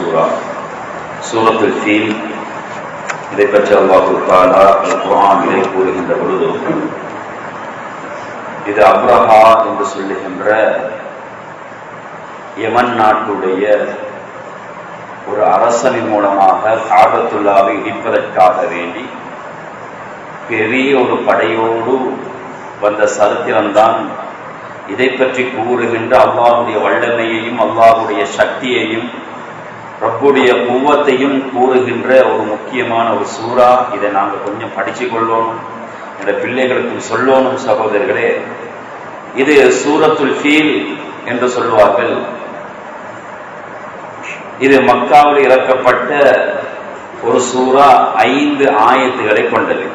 சூரா சூரத்தில் ஃபீல் இதை பற்றி அல்லாஹு தாலா குரானிலே கூறுகின்ற பொழுது இது அப்ரஹா என்று சொல்லுகின்ற யமன் நாட்டுடைய ஒரு அரசனின் மூலமாக காபத்துல்லாவை இடிப்பதற்காக வேண்டி பெரிய ஒரு படையோடு வந்த சரித்திரம்தான் இதை பற்றி கூறுகின்ற அல்லாஹுடைய வல்லமையையும் அல்லாஹுடைய சக்தியையும் ரப்புடைய குவத்தையும் கூறுகின்ற ஒரு முக்கியமான ஒரு சூறா. இதை நாங்கள் கொஞ்சம் படிச்சு கொள்ளணும் என்ற பிள்ளைகளுக்கும் சொல்லணும் சகோதரர்களே. இது சூரத்துல் ஃபீல் என்று சொல்வார்கள் இது மக்காவில் இறக்கப்பட்ட ஒரு சூறா ஐந்து ஆயத்துகளை கொண்டது.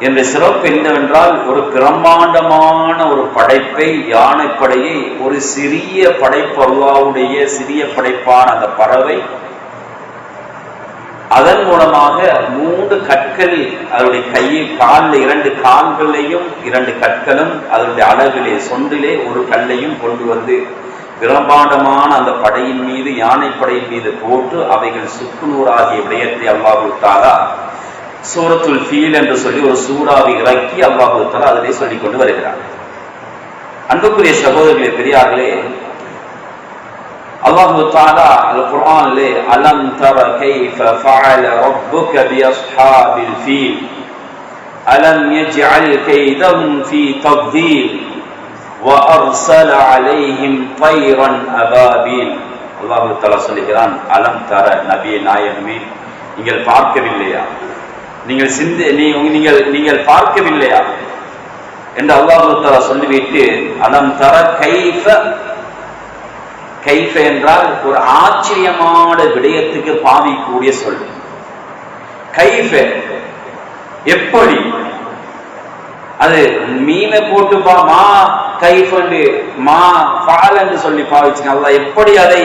என்ற சிறப்பு என்னவென்றால் ஒரு பிரம்மாண்டமான ஒரு படைப்பை யானைப்படையை ஒரு சிறிய படைப்பல்லாவுடைய சிறிய படைப்பான அந்த பறவை அதன் மூலமாக மூன்று கற்கள் அதனுடைய கையை காலில் இரண்டு கால்களையும் இரண்டு கற்களும் அதனுடைய அளவிலே சொண்டிலே ஒரு கல்லையும் கொண்டு வந்து பிரம்மாண்டமான அந்த படையின் மீது யானைப்படையின் மீது போட்டு அவைகள் சுக்குநூறாகிய விடயத்தை அல்லாஹு தாலா சூரத்துல் ஃபீல் என்று சொல்லி ஒரு சூறாவை இறக்கி அல்லாஹு தாலா அதிலே சொல்லிக் கொண்டு வருகிறார் அன்புக்குரிய சகோதரர்களே பெரியார்களே அல்லாஹு தாலா அல் குர்ஆனிலே அலம் தர கைஃப ஃபஅல ரப்புக பி அஸ்ஹாபில் ஃபீல் அலம் யஜ்அல் கைதஹும் ஃபீ தக்தீல் وأرسل عليهم طيرا أبابيل அல்லாஹு தலா சொல்லுகிறான் அலம் தர நபிய நாயகமே நீங்கள் பார்க்கவில்லையா நீங்கள் சிந்தி நீங்கள் நீங்கள் பார்க்கவில்லையா? என்று அல்லாஹு சொல்லிவிட்டு அலம் தர கைஃப கைஃப என்றால் ஒரு ஆச்சரியமான விடயத்துக்கு பாவிக்கூடிய சொல். கைஃப எப்படி? அது மீனை போட்டு பா மா கைஃபண்டு மா பால் என்று சொல்லி பாவிச்சுங்க. அல்லா எப்படி அதை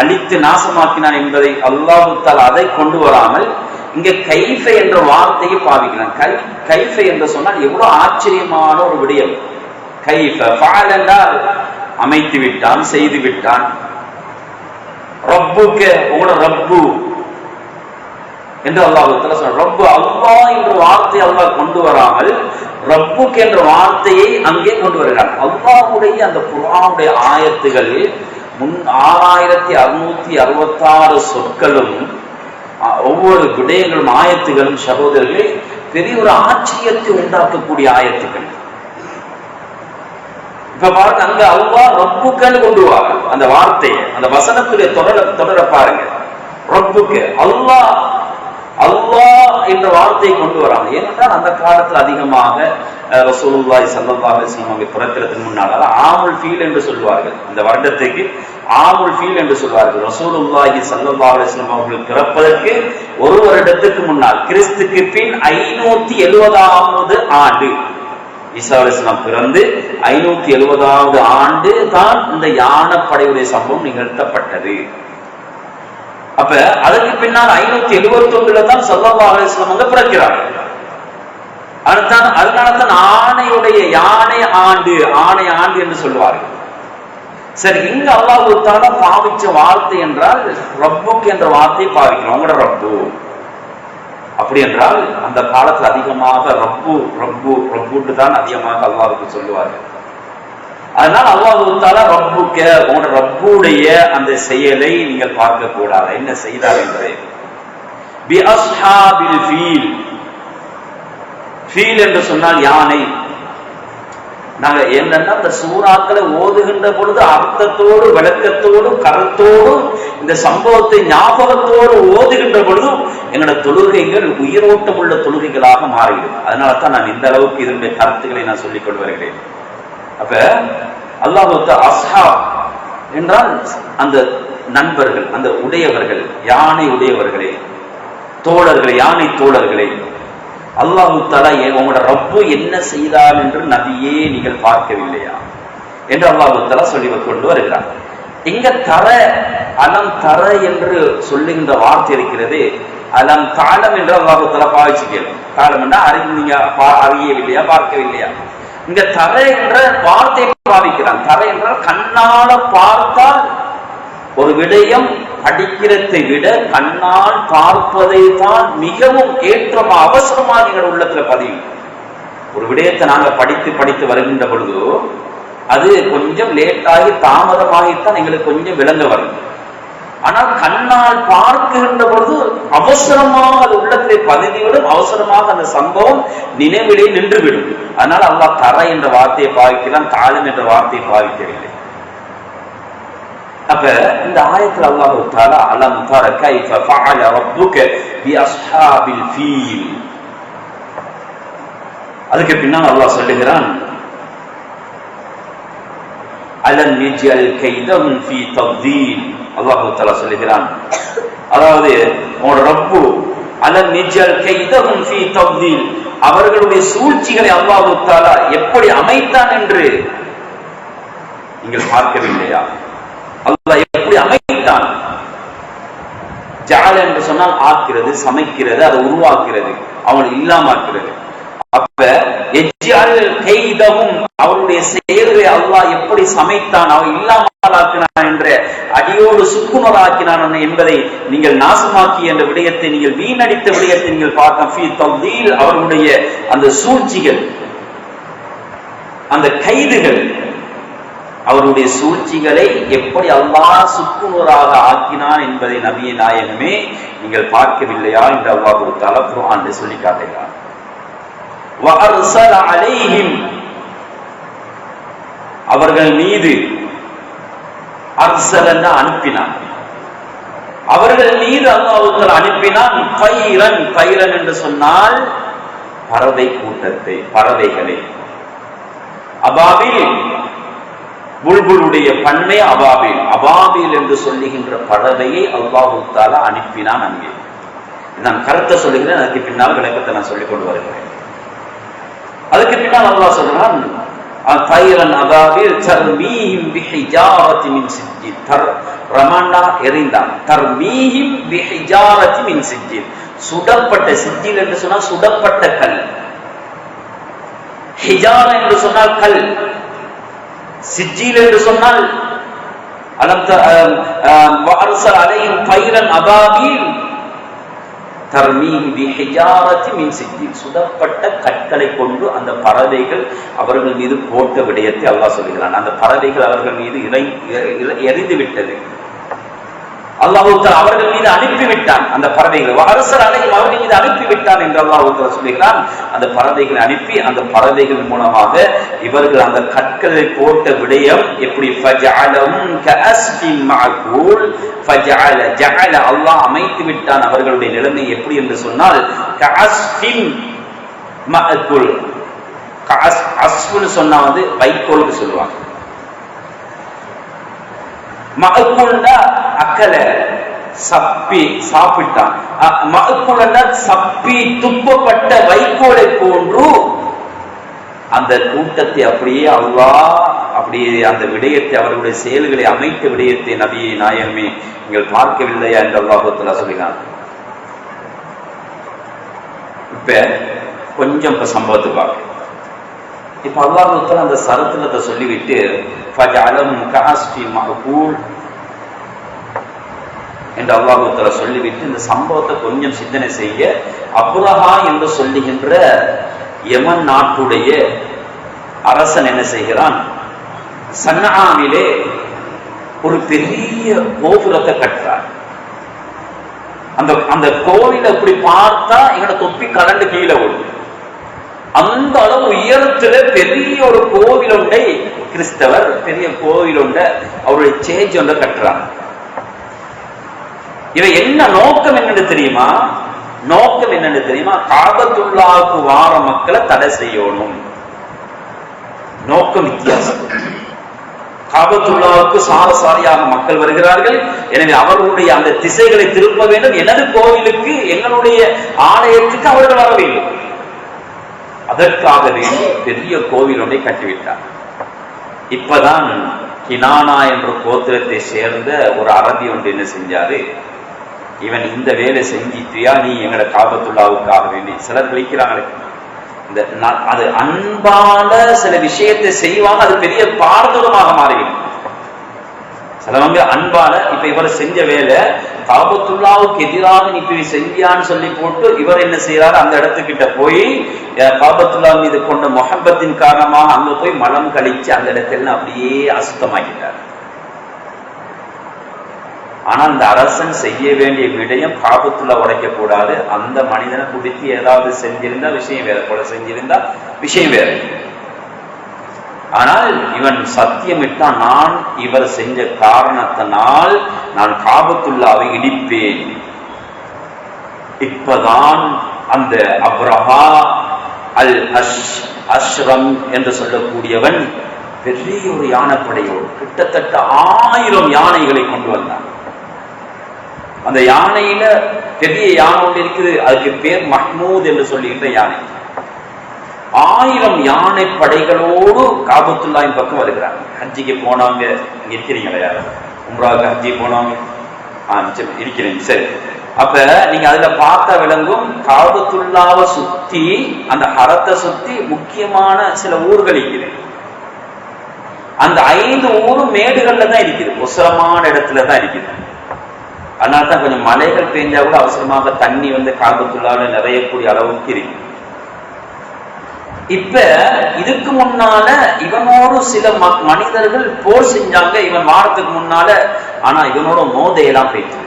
அழித்து நாசமாக்கினான் என்பதை அல்லாஹுத்தால் அதை கொண்டு வராமல் இங்க கைஃப என்ற வார்த்தையை பாவிக்கிறான். கை கைஃப என்று சொன்னால் எவ்வளவு ஆச்சரியமான ஒரு விடயம். கைஃப என்றால் அமைத்து விட்டான் செய்து விட்டான். ரப்புக்கு உங்களோட ரப்பு. என்று அல்லாஹத்துல சொல்ற ரப்பு அல்லா என்ற வார்த்தையை அல்லாஹ் கொண்டு வராமல் ரப்புக்கு என்ற வார்த்தையை அங்கே கொண்டு வருகிறார் அல்லாஹுடைய அந்த குரானுடைய ஆயத்துகளில் முன் ஆறாயிரத்தி அறுநூத்தி அறுபத்தாறு சொற்களும் ஒவ்வொரு விடயங்களும் ஆயத்துகளும் சகோதரர்களே பெரிய ஒரு ஆச்சரியத்தை உண்டாக்கக்கூடிய ஆயத்துகள் இப்ப பாருங்க அங்க அவ்வா ரப்புக்கன்னு கொண்டு வாங்க அந்த வார்த்தையை அந்த வசனத்துடைய தொடர தொடர பாருங்க. ரப்புக்கு அல்லாஹ் அல்லாஹ் என்ற வார்த்தையை கொண்டு வராங்க. ஏனென்றால் அந்த காலத்தில் அதிகமாக ரசூலுல்லாய் சல்லல்லாஹ் அவங்க பிறக்கிறதுக்கு முன்னால் ஆமுல் ஃபீல் என்று சொல்வார்கள் இந்த வருடத்துக்கு ஆமுல் ஃபீல் என்று சொல்வார்கள் ரசூலுல்லாஹி சல்லல்லாஹ் அலிஸ்லாம் அவர்கள் பிறப்பதற்கு ஒரு வருடத்துக்கு முன்னால் கிறிஸ்துக்கு பின் ஐநூத்தி எழுபதாவது ஆண்டு. ஈசா அலிஸ்லாம் பிறந்து ஐநூத்தி எழுபதாவது ஆண்டு தான் இந்த யானப்படையுடைய சம்பவம் நிகழ்த்தப்பட்டது. அப்ப அதற்கு பின்னால் ஐநூத்தி எழுபத்தி ஒன்றுல தான் சல்லா அலிஸ்லாம் வந்து பிறக்கிறார். அதுதான் அதனாலதான் ஆணையுடைய யானை ஆண்டு ஆணை ஆண்டு என்று சொல்வார்கள் சரி இங்க அல்லாஹு தால பாவிச்ச வார்த்தை என்றால் ரப்புக்கு என்ற வார்த்தையை பாவிக்கணும். உங்களோட ரப்பு. அப்படி என்றால் அந்த காலத்துல அதிகமாக ரப்பு ரப்பு ரப்புட்டு தான் அதிகமாக அல்லாவுக்கு சொல்லுவார்கள். அதனால் தாலா ரப்புக்க உங்களோட ரப்புடைய அந்த செயலை நீங்கள் பார்க்க கூடாது என்ன செய்தார் என்பதை. ஃபீல். என்று சொன்னால் யானை. நாங்க என்னன்னா இந்த சூறாக்களை ஓதுகின்ற பொழுது அர்த்தத்தோடு விளக்கத்தோடு கருத்தோடு இந்த சம்பவத்தை ஞாபகத்தோடு ஓதுகின்ற பொழுதும் எங்களோட தொழுகைகள் உயிரோட்டம் உள்ள தொழுகைகளாக மாறிவிடும். அதனால தான் நான் இந்த அளவுக்கு இதனுடைய கருத்துக்களை நான் சொல்லிக் கொண்டு வருகிறேன். அப்ப அல்லாஹ் அஸ்ஹா என்றால் அந்த நண்பர்கள் அந்த உடையவர்கள் யானை உடையவர்களே தோழர்களே யானை தோழர்களே அல்லாஹு தலா உங்களோட ரப்பு என்ன செய்தார் என்று நபியே நீங்கள் பார்க்கவில்லையா என்று அல்லாஹு தலா சொல்லி கொண்டு வருகிறார். இங்க தர அலம் தர என்று சொல்லுகின்ற வார்த்தை இருக்கிறது. அலம் தாளம் என்று அல்லாஹு தலா பாவிச்சு தாளம் என்ன அறிவு நீங்க அறியவில்லையா பார்க்கவில்லையா? இங்க தர என்ற வார்த்தை பாவிக்கிறான். தர என்றால் கண்ணால பார்த்தால் ஒரு விடயம் படிக்கிறதை விட கண்ணால் பார்ப்பதை தான் மிகவும் ஏற்றமா அவசரமா நீங்கள் உள்ளத்துல பதியும் ஒரு விடயத்தை நாங்க படித்து படித்து வருகின்ற பொழுது அது கொஞ்சம் லேட்டாகி தாமதமாகித்தான் எங்களுக்கு கொஞ்சம் விளங்க வரும் ஆனால் கண்ணால் பார்க்கின்ற பொழுது அவசரமாக அது உள்ளத்தை பதிந்துவிடும் அவசரமாக அந்த சம்பவம் நினைவிலே நின்றுவிடும். அதனால் அல்லாஹ் தர என்ற வார்த்தையை பாவிக்கலாம் தாழும் என்ற வார்த்தையை பாவிக்கவில்லை. அப்ப இந்த ஆயத்தில் அல்லாஹ் தாலா அலம் தர கைஃப ஃபஅல ரப்புக பி அஸ்ஹாபில் ஃபீல். அதுக்கு பின்னால் அல்லாஹ் சொல்லுகிறான் அலன் நிஜல் கைதம் அல்லாஹால சொல்லுகிறான். அதாவது உங்களோட ரப்பு அலன் நிஜல் கைதம் ஃபி தப்தீல் அவர்களுடைய சூழ்ச்சிகளை அல்லாஹ் தஆலா எப்படி அமைத்தான் என்று நீங்கள் பார்க்கவில்லையா? அல்லாஹ் எப்படி அமைத்தான்? ஜால என்று சொன்னால் ஆக்கிறது சமைக்கிறது அதை உருவாக்குறது அவங்களை இல்லாமாக்குறது. அப்ப எஜ்ஜால் கைதவும் அவருடைய செயல்களை அல்லாஹ் எப்படி சமைத்தான்? அவன் இல்லாம அடியோடு சுக்குமலாக்கினான் என்பதை நீங்கள் நாசமாக்கி என்ற விடயத்தை நீங்கள் வீணடித்த விடயத்தை நீங்கள் பார்க்கலாம் அவருடைய அந்த சூழ்ச்சிகள் அந்த கைதுகள் அவருடைய சூழ்ச்சிகளை எப்படி அல்லாஹ் சுக்குநூறாக ஆக்கினான் என்பதை நபிய நாயகமே நீங்கள் பார்க்கவில்லையா என்று அல்லாஹ் கொடுத்தால குரான் சொல்லி காட்டுகிறார். அவர்கள் மீது அர்சலன் அனுப்பினான். அவர்கள் மீது அல்லாஹுக்கள் அனுப்பினான் பைரன் பைரன் என்று சொன்னால் பறவை கூட்டத்தை பறவைகளை. அபாபில் புல்புலுடைய பன்மை அபாபில் அபாபில் என்று சொல்லுகின்ற பறவையை அல்லாஹு அனுப்பினான் அங்கே. நான் கருத்தை சொல்லுகிறேன் அதுக்கு பின்னால் விளக்கத்தை நான் சொல்லிக் கொண்டு வருகிறேன். அதுக்கு பின்னால் அல்லாஹ் சொல்றான் தைரன் எறிந்தான் மின் சுடப்பட்ட சிஜ்ஜில் என்று சொன்னால் சுடப்பட்ட கல். ஹிஜார் என்று சொன்னால் கல். சிஜ்ஜில் என்று சொன்னால் அலம் அலையும் பைரன் அபாபில் சுடப்பட்ட கற்களை கொண்டு அந்த பறவைகள் அவர்கள் மீது போட்ட விடயத்தை அல்லாஹ் சொல்கிறான். அந்த பறவைகள் அவர்கள் மீது இறை எரிந்து விட்டது அல்லாஹூத்தர் அவர்கள் மீது அனுப்பிவிட்டான் அந்த பறவைகள். அரசர் அலையும் அவர்கள் மீது அனுப்பிவிட்டான் என்று அல்லாஹூத்தர் சொல்லுகிறான். அந்த பறவைகளை அனுப்பி அந்த பறவைகள் மூலமாக இவர்கள் அந்த கற்களை போட்ட விடயம் எப்படி? அல்லாஹ் அமைத்து விட்டான் அவர்களுடைய நிலைமை எப்படி என்று சொன்னால் சொன்னா வந்து வைக்கோலுக்கு சொல்லுவாங்க. மகக்குண்டா அக்கலை சப்பி சாப்பிட்டான் மகக்குள்ள சப்பி துப்பப்பட்ட வைக்கோலை போன்று அந்த கூட்டத்தை அப்படியே அல்லா அப்படியே அந்த விடயத்தை அவர்களுடைய செயல்களை அமைத்த விடயத்தை நபியை நாயகமே நீங்கள் பார்க்கவில்லையா என்று அல்லாஹத்துல சொல்லினார் இப்ப கொஞ்சம் இப்ப சம்பவத்தை பார்க்க இப்ப அல்லாஹத்துல அந்த சரத்திரத்தை சொல்லிவிட்டு ஃபஜஅலம் என்று அல்லாஹுத்தர சொல்லிவிட்டு இந்த சம்பவத்தை கொஞ்சம் சிந்தனை செய்ய அப்ரஹா என்று சொல்லுகின்ற யமன் நாட்டுடைய அரசன் என்ன செய்கிறான்? சன்னாவிலே ஒரு பெரிய கோபுரத்தை கட்டுறார் அந்த அந்த கோவில அப்படி பார்த்தா எங்களை தொப்பி கலண்டு கீழே விடும் அந்த அளவு உயரத்துல பெரிய ஒரு கோவில் ஒன்றை கிறிஸ்தவர் பெரிய கோவில் ஒன்றை அவருடைய சேஜ் ஒன்றை கட்டுறாங்க. இவை என்ன நோக்கம் என்னன்னு தெரியுமா? நோக்கம் என்னன்னு தெரியுமா? காபத்துள்ளாவுக்கு வார மக்களை தடை செய்யணும். நோக்கம் வித்தியாசம். காபத்துள்ளாவுக்கு சாரசாரியாக மக்கள் வருகிறார்கள். எனவே அவர்களுடைய அந்த திசைகளை திருப்ப வேண்டும். எனது கோவிலுக்கு எங்களுடைய ஆலயத்துக்கு அவர்கள் வர வேண்டும் அதற்காகவே பெரிய கோவில் ஒன்றை கட்டிவிட்டார். இப்பதான் கினானா என்ற கோத்திரத்தை சேர்ந்த ஒரு அரபி ஒன்று என்ன செஞ்சாரு? இவன் இந்த வேலை செஞ்சிட்டியா? நீ எங்கட காபத்துள்ளாவுக்காக வேண்டி. சிலர் விழிக்கிறாங்களே. இந்த அது அன்பான சில விஷயத்தை செய்வாங்க. அது பெரிய பாரதூரமாக மாறிவிடும். சிலவங்க அன்பால இப்ப இவர் செஞ்ச வேலை பாபத்துல்லாவுக்கு எதிராக நீ இப்படி செஞ்சியான்னு சொல்லி போட்டு இவர் என்ன செய்யறாரு அந்த இடத்துக்கிட்ட போய் பாபத்துல்லா மீது கொண்ட முகப்பத்தின் காரணமாக அங்க போய் மலம் கழிச்சு அந்த இடத்துல அப்படியே அசுத்தமாக்கிட்டார். ஆனா அந்த அரசன் செய்ய வேண்டிய விடயம் காபத்துள்ள உடைக்க கூடாது. அந்த மனிதனை குடித்து ஏதாவது செஞ்சிருந்தா விஷயம் வேற போல செஞ்சிருந்தா விஷயம் வேற. ஆனால் இவன் சத்தியமிட்டான் நான் இவர் செஞ்ச காரணத்தினால் நான் காபத்துள்ளாவை இடிப்பேன். இப்பதான் அந்த அப்ரஹா அல் அஷ் அஷ்ரம் என்று சொல்லக்கூடியவன் பெரிய ஒரு யானைப்படையோடு கிட்டத்தட்ட ஆயிரம் யானைகளை கொண்டு வந்தான். அந்த யானையில பெரிய யானை ஒன்று இருக்குது அதுக்கு பேர் மஹ்மூத் என்று சொல்லுகின்ற யானை. ஆயிரம் யானை படைகளோடு காபத்துல்லாயின் பக்கம் வருகிறாங்க ஹஜ்ஜிக்கு போனவங்க இங்க இருக்கிறீங்களா யாரும்? உம்ராவுக்கு ஹஜ்ஜி போனவங்க ஆ சரி, இருக்கிறீங்க சரி. அப்ப நீங்க அதுல பார்த்தா விளங்கும் காபத்துல்லாவை சுத்தி அந்த ஹரத்தை சுத்தி முக்கியமான சில ஊர்கள் இருக்குது. அந்த ஐந்து ஊரும் மேடுகள்ல தான் இருக்குது உசரமான இடத்துல தான் இருக்குது. அதனால தான் கொஞ்சம் மலைகள் பெஞ்சா கூட அவசரமாக தண்ணி வந்து காபத்துள்ளாவில் நிறையக்கூடிய அளவுக்கு இருக்கு. இப்ப இதுக்கு முன்னால இவனோடு சில ம- மனிதர்கள் போர் செஞ்சாங்க இவன் வாரத்துக்கு முன்னால. ஆனா இவனோட மோதையெல்லாம் போயிட்டு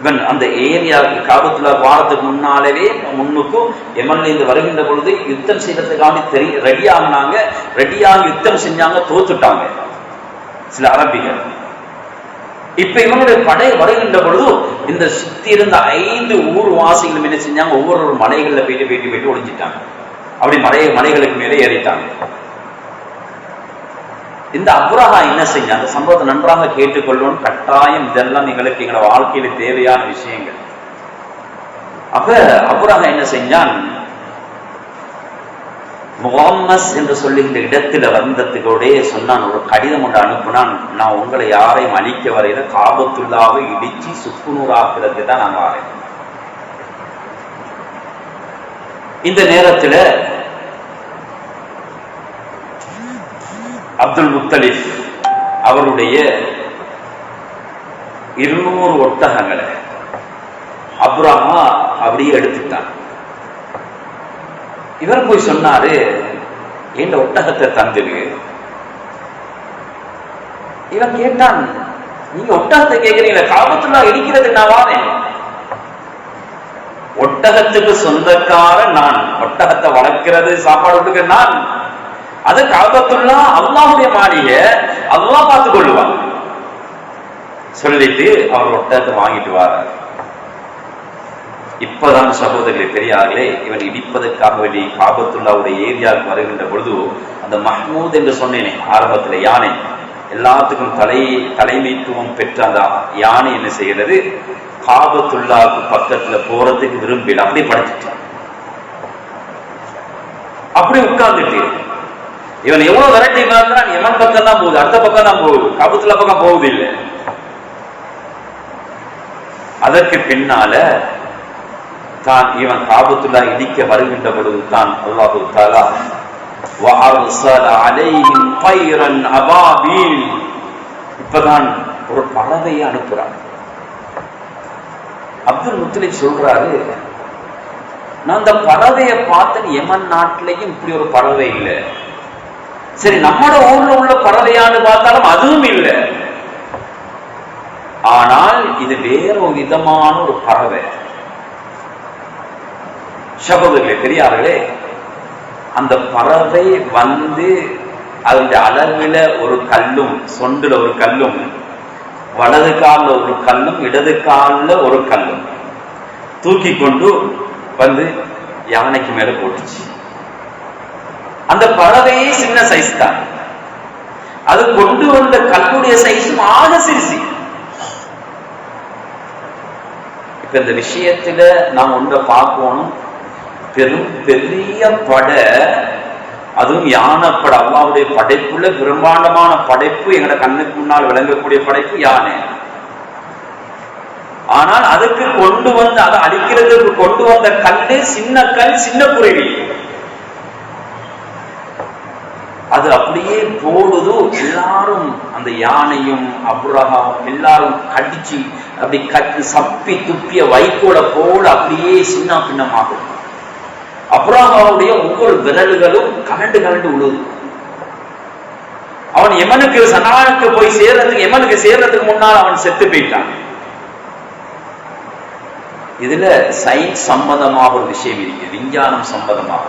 இவன் அந்த ஏரியாவுக்கு காபத்துல வாரத்துக்கு முன்னாலவே முன்னுக்கும் எமன்ல இருந்து வருகின்ற பொழுது யுத்தம் செய்யறதுக்காக தெரிய ரெடி ஆகினாங்க ரெடியாக யுத்தம் செஞ்சாங்க தோத்துட்டாங்க சில அரபிகள். இப்ப இவனுடைய படை வருகின்ற பொழுது இந்த சுத்தி இருந்த ஐந்து ஊர் வாசிகளும் என்ன செஞ்சாங்க ஒவ்வொரு மலைகள்ல போயிட்டு போயிட்டு போயிட்டு ஒழிஞ்சிட்டாங்க அப்படி மலை மலைகளுக்கு மேலே ஏறிட்டாங்க இந்த அப்ரஹா என்ன செய்ய அந்த சம்பவத்தை நன்றாக கேட்டுக்கொள்ளும் கட்டாயம் இதெல்லாம் எங்களுக்கு எங்களோட வாழ்க்கையில தேவையான விஷயங்கள். அப்ப அப்ரஹா என்ன செஞ்சான்? முகம்மஸ் என்று சொல்லுகின்ற இடத்துல வந்ததுக்கோடே சொன்னான் ஒரு கடிதம் ஒன்று அனுப்புனான். நான் உங்களை யாரையும் அழிக்க வரையில காபத்துள்ளாவை இடிச்சு சுக்குநூறாக்குறதுக்கு தான் நான் வரேன். இந்த நேரத்துல அப்துல் முத்தலிப் அவருடைய இருநூறு ஒட்டகங்களை அப்ராமா அப்படியே எடுத்துட்டான் இவர் போய் சொன்னாரு என் ஒட்டகத்தை தந்துரு. இவன் கேட்டான் நீங்க ஒட்டகத்தை கேக்குறீங்களா காபத்துல்லா இடிக்கிறது நான் வாரேன். ஒட்டகத்துக்கு சொந்தக்காரன் நான். ஒட்டகத்தை வளர்க்கிறது சாப்பாடு கொடுக்க நான். அது காபத்துல்லா அல்லாவுடைய மாளிகை அல்லா பார்த்துக் கொள்ளுவான் சொல்லிட்டு அவர் ஒட்டகத்தை வாங்கிட்டு வரார் இப்பதான் சகோதரர்களே பெரியார்களே இவன் இடிப்பதற்காக வேண்டி காபத்துள்ளாவுடைய ஏரியாவுக்கு வருகின்ற பொழுது அந்த மஹ்மூத் என்று சொன்னேனே ஆரம்பத்துல யானை. எல்லாத்துக்கும் தலை தலைமைத்துவம் பெற்ற அந்த யானை என்ன செய்கிறது? காபத்துள்ளாவுக்கு பக்கத்துல போறதுக்கு விரும்பில. அப்படி படைச்சிட்டான் அப்படி உட்கார்ந்துட்டு. இவன் எவ்வளவு விரட்டி இருந்தான் எவன் பக்கம் தான் போகுது அடுத்த பக்கம் தான் போகுது. காபத்துள்ள பக்கம் போகுது இல்லை அதற்கு பின்னால தான் இவன் காபத்துல்லா இடிக்க வருகின்ற பொழுது தான் அல்லாஹு தாலா இப்பதான் ஒரு பறவையை அனுப்புறான். அப்துல் முத்தலி சொல்றாரு நான் அந்த பறவையை பார்த்தேன் எமன் நாட்டிலையும் இப்படி ஒரு பறவை இல்லை. சரி நம்மட ஊர்ல உள்ள பறவையான்னு பார்த்தாலும் அதுவும் இல்லை. ஆனால் இது வேற ஒரு விதமான ஒரு பறவை. சகோதரர்களே பெரியார்களே அந்த பறவை வந்து அதனுடைய அளவில் ஒரு கல்லும் சொண்டுல ஒரு கல்லும் வலது காலில் ஒரு கல்லும் இடது காலில் ஒரு கல்லும். தூக்கி கொண்டு வந்து யானைக்கு மேல போட்டுச்சு. அந்த பறவையே சின்ன சைஸ் தான். அது கொண்டு வந்த கல்லுடைய சைஸும் ஆக சிறுசி இப்ப இந்த விஷயத்துல நாம் ஒன்றை பார்க்கணும். பெரும் பெரிய படை அதுவும் யானை பட அல்லாவுடைய படைப்புள்ள பிரம்மாண்டமான படைப்பு எங்கட கண்ணுக்கு முன்னால் விளங்கக்கூடிய படைப்பு யானை. ஆனால் அதுக்கு கொண்டு வந்து அதை அடிக்கிறதுக்கு கொண்டு வந்த கல்லு சின்ன கல் சின்ன குருவி. அது அது அப்படியே போடுது எல்லாரும் அந்த யானையும் அப்ரஹாம் எல்லாரும் கடிச்சு அப்படி கட்டி சப்பி துப்பிய வைக்கோல போல அப்படியே சின்ன பின்னமாகும். அப்ராஹாவுடைய ஒவ்வொரு விரல்களும் கலண்டு கலண்டு உழுது அவன் எமனுக்கு சனானுக்கு போய் சேர்றதுக்கு எமனுக்கு சேர்றதுக்கு முன்னால் அவன் செத்து போயிட்டான். இதுல சயின்ஸ் சம்பந்தமாக ஒரு விஷயம் இருக்கு விஞ்ஞானம் சம்பந்தமாக.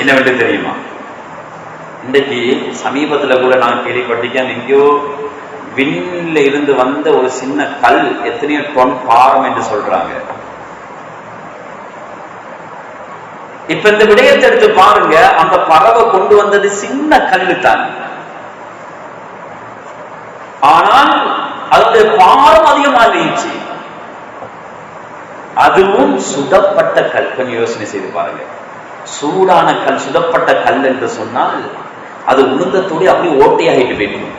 என்னவென்று தெரியுமா? இன்றைக்கு சமீபத்துல கூட நான் கேள்விப்பட்டிருக்கேன் எங்கேயோ விண்ணில இருந்து வந்த ஒரு சின்ன கல் எத்தனையோ டொன் பாரம் என்று சொல்றாங்க. இப்ப இந்த விடயத்தை எடுத்து பாருங்க. அந்த பறவை கொண்டு வந்தது சின்ன கல்லு தான். ஆனால் அதனுடைய பாரம் அதிகமாக இருந்துச்சு. அதுவும் சுடப்பட்ட கல். கொஞ்சம் யோசனை செய்து பாருங்க. சூடான கல் சுடப்பட்ட கல் என்று சொன்னால் அது உளுந்தத்தோடு அப்படியே ஓட்டையாகிட்டு போயிடும்.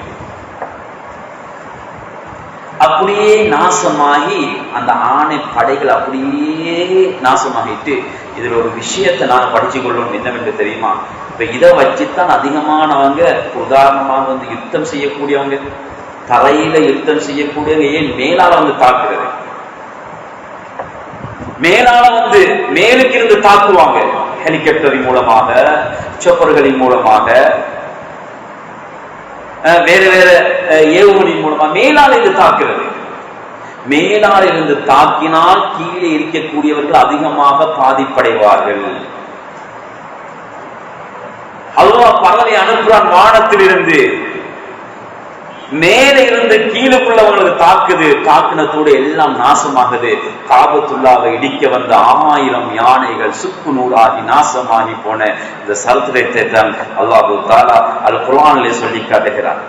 அப்படியே நாசமாகி அந்த ஆணை படைகள் அப்படியே நாசமாகிட்டு இதுல ஒரு விஷயத்தை நான் படிச்சு கொள்ளணும் என்னவென்று தெரியுமா? இப்ப இதை வச்சுத்தான் அதிகமானவங்க உதாரணமாக வந்து யுத்தம் செய்யக்கூடியவங்க தரையில யுத்தம் செய்யக்கூடியவங்க ஏன் மேலால வந்து தாக்குறது? மேலால வந்து மேலுக்கு இருந்து தாக்குவாங்க. ஹெலிகாப்டரின் மூலமாக சொப்பர்களின் மூலமாக அஹ், வேற வேற ஏவுகணின் மூலமா மேலால இருந்து தாக்குறது. மேலால் இருந்து தாக்கினால் கீழே இருக்கக்கூடியவர்கள் அதிகமாக பாதிப்படைவார்கள். அல்லா பறவை அனுப்புறான் வானத்திலிருந்து. மேலே இருந்து கீழுக்குள்ளவங்களுக்கு தாக்குது. தாக்குனத்தோடு எல்லாம் நாசமாகுது. காபத்துள்ளாவை இடிக்க வந்த ஆயிரம் யானைகள் சுக்கு நூறாகி நாசமாகி போன இந்த சரித்திரத்தை தான் அல்லாஹு தாலா அல் குரானிலே சொல்லி காட்டுகிறார்.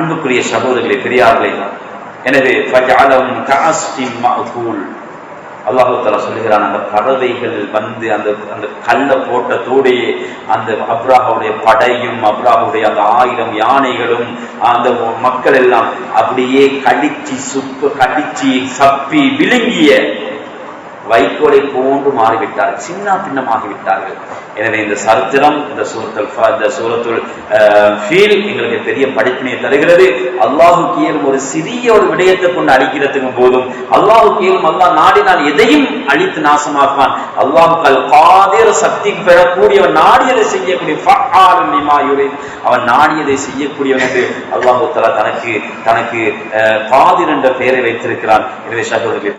அன்புக்குரிய சகோதரர்களே பெரியார்களே எனவே அல்லாஹால சொல்லுகிறான் அந்த பறவைகள் வந்து அந்த அந்த கல்லை போட்டதோடையே அந்த அப்ராஹுடைய படையும் அப்ராஹுடைய அந்த ஆயிரம் யானைகளும் அந்த மக்கள் எல்லாம் அப்படியே கடிச்சு சுப்பு கடிச்சு சப்பி விழுங்கிய வைக்கோலை போன்று மாறிவிட்டார் சின்ன பின்னமாகிவிட்டார்கள். எனவே இந்த சரித்திரம் இந்த சூரத்துல் இந்த சூரத்துல் ஃபீல் எங்களுக்கு பெரிய படிப்பினை தருகிறது. அல்லாஹு கீழும் ஒரு சிறிய ஒரு விடயத்தை கொண்டு அழிக்கிறதுக்கும் போதும். அல்லாஹு கீழும் அல்லாஹ் நாடினால் எதையும் அழித்து நாசமாக்குவான். அல்லாஹுக்கு அல் காதிர் சக்தி பெறக்கூடியவன் நாடியதை செய்யக்கூடிய அவன் நாடியதை செய்யக்கூடியவன் என்று அல்லாஹு தனக்கு தனக்கு அஹ், காதிர் என்ற பெயரை வைத்திருக்கிறான். எனவே சகோதரர்கள்